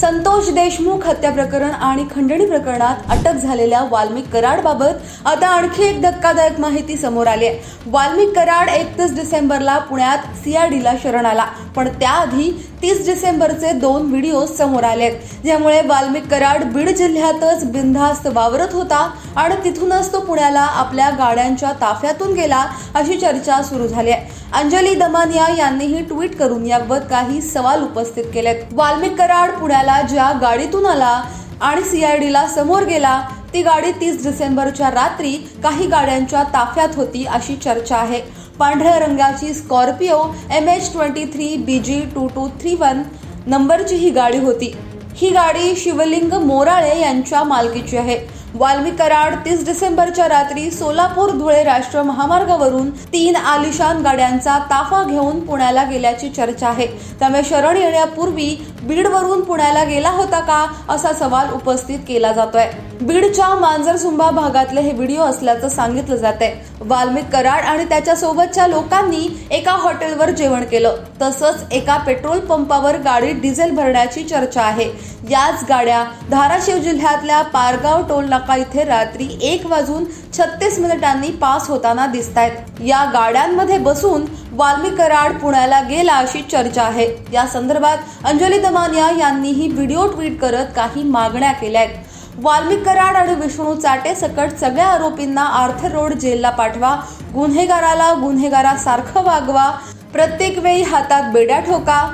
संतोष देशमुख हत्या प्रकरण आणि खंडणी प्रकरणात अटक झालेल्या वाल्मिक कराडबाबत आता आणखी एक धक्कादायक माहिती समोर आली आहे. वाल्मिक कराड एकतीस डिसेंबरला पुण्यात सीआयडीला शरण आला. पण त्याआधी तीस डिसेंबरचे दोन व्हिडिओ समोर आले आहेत ज्यामुळे वाल्मिक कराड बीड जिल्ह्यातच बिनधास्त वावरत होता आणि तिथूनच तो पुण्याला आपल्या गाड्यांच्या ताफ्यातून गेला अशी चर्चा सुरू झाली आहे. अंजली दमानिया यांनीही ट्विट करून याबाबत काही सवाल उपस्थित केलेत. वाल्मिक कराड पुण्याला ज्या गाडीतून आला आणि सीआयडीला समोर गेला ती गाडी तीस डिसेंबरच्या रात्री काही गाड्यांच्या ताफ्यात होती अशी चर्चा आहे. पांढऱ्या रंगाची Scorpio M H twenty three B G two two three one नंबरची ही गाडी होती. ही गाडी शिवलिंग मोराळे यांच्या मालकीची आहे. वाल्मिक कराड तीस डिसेंबरच्या रात्री सोलापूर धुळे राष्ट्रीय महामार्गावरून तीन आलिशान गाड्यांचा ताफा घेऊन पुण्याला गेल्याची चर्चा आहे. त्यामुळे शरण येण्यापूर्वी बीडवरून पुण्याला गेला होता का असा सवाल उपस्थित केला जातोय. बीडच्या मांजरसुंबा भागातले हे व्हिडिओ असल्याचं सांगितलं जात आहे वाल्मिक कराड आणि त्याच्या सोबतच्या लोकांनी एका हॉटेलवर जेवण केलं. तसंच एका पेट्रोल पंपावर गाडीत डिझेल भरण्याची चर्चा आहे. याच गाड्या धाराशिव जिल्ह्यातल्या पारगाव टोल नाका इथे रात्री एक वाजून छत्तीस मिनिटांनी पास होताना दिसत आहेत या गाड्यांमध्ये बसून वाल्मिक कराड पुण्याला गेला अशी चर्चा आहे. या संदर्भात अंजली दमानिया यांनीही व्हिडिओ ट्विट करत काही मागण्या केल्या आहेत वाल्मिक कराड आणि विष्णू चाटे सकट सगळ्या आरोपींना आर्थर रोड जेलला पाठवा गुन्हेगाराला गुन्हेगारासारखं वागवा प्रत्येक वेळी हातात बेड्या ठोका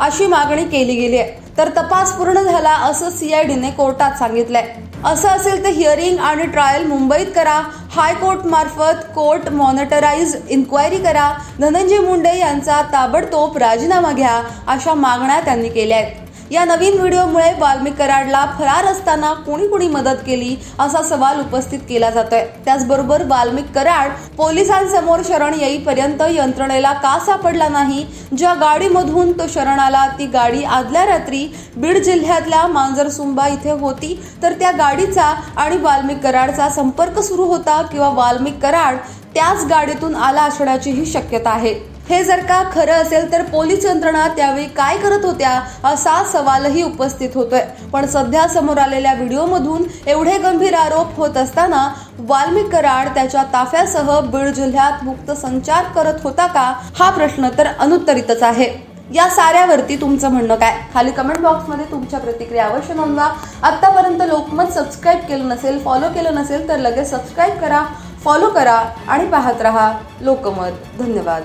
अशी मागणी केली गेली आहे. तर तपास पूर्ण झाला असं सीआयडीने कोर्टात सांगितलंय. असं असेल तर हिअरिंग आणि ट्रायल मुंबईत करा. हायकोर्ट मार्फत कोर्ट मॉनिटराइज इन्क्वायरी करा. धनंजय मुंडे यांचा ताबडतोब राजीनामा घ्या अशा मागण्या त्यांनी केल्या आहेत. या नवीन व्हिडिओमुळे वाल्मिक कराडला फरार असताना कोणी कोणी मदत केली असा सवाल उपस्थित केला जातोय. त्याचबरोबर वाल्मिक कराड पोलिसांसमोर शरण येईपर्यंत यंत्रणेला का सापडला नाही? ज्या गाडीमधून तो शरण आला ती गाडी आदल्या रात्री बीड जिल्ह्यातल्या मांजरसुंबा इथे होती. तर त्या गाडीचा आणि वाल्मिक कराडचा संपर्क सुरू होता किंवा वाल्मिक कराड त्याच गाडीतून आला असण्याचीही शक्यता आहे. हे जर का खरं असेल तर पोलीस यंत्रणा त्यावेळी काय करत होत्या असा सवालही उपस्थित होतोय. पण सध्या समोर आलेल्या व्हिडिओमधून एवढे गंभीर आरोप होत असताना वाल्मिक कराड त्याच्या ताफ्यासह बीड जिल्ह्यात मुक्त संचार करत होता का? हा प्रश्न तर अनुत्तरितच आहे. या साऱ्यावरती तुमचं म्हणणं काय? खाली कमेंट बॉक्समध्ये तुमच्या प्रतिक्रिया अवश्य नोंदवा. आत्तापर्यंत लोकमत सबस्क्राईब केलं नसेल फॉलो केलं नसेल तर लगेच सबस्क्राईब करा फॉलो करा आणि पाहत रहा लोकमत. धन्यवाद.